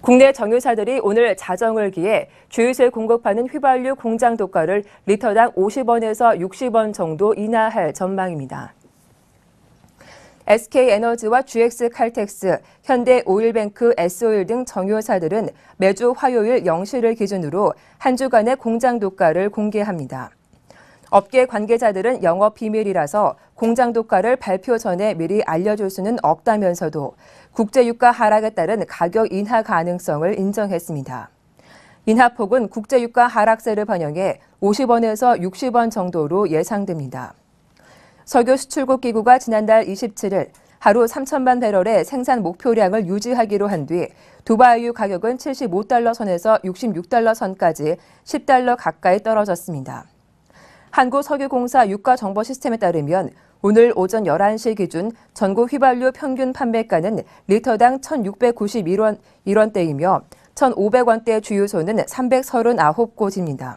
국내 정유사들이 오늘 자정을 기해 주유소에 공급하는 휘발유 공장 도가를 리터당 50원에서 60원 정도 인하할 전망입니다. SK에너지와 GX칼텍스, 현대오일뱅크, S오일 등 정유사들은 매주 화요일 0시를 기준으로 한 주간의 공장 도가를 공개합니다. 업계 관계자들은 영업 비밀이라서 공장 도가를 발표 전에 미리 알려줄 수는 없다면서도 국제유가 하락에 따른 가격 인하 가능성을 인정했습니다. 인하폭은 국제유가 하락세를 반영해 50원에서 60원 정도로 예상됩니다. 석유 수출국 기구가 지난달 27일 하루 3천만 배럴의 생산 목표량을 유지하기로 한뒤 두바이유 가격은 75달러 선에서 66달러 선까지 10달러 가까이 떨어졌습니다. 한국석유공사 유가정보 시스템에 따르면 오늘 오전 11시 기준 전국 휘발유 평균 판매가는 리터당 1,691원 1원대이며 1,500원대 주유소는 339곳입니다.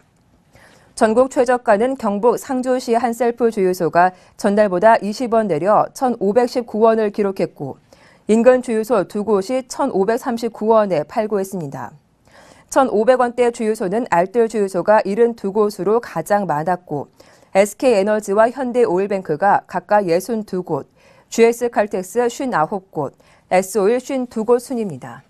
전국 최저가는 경북 상주시 한 셀프 주유소가 전날보다 20원 내려 1,519원을 기록했고 인근 주유소 두 곳이 1,539원에 팔고 있습니다. 1,500원대 주유소는 알뜰 주유소가 72곳으로 가장 많았고 SK에너지와 현대오일뱅크가 각각 62곳, GS칼텍스 59곳, S오일 52곳 순입니다.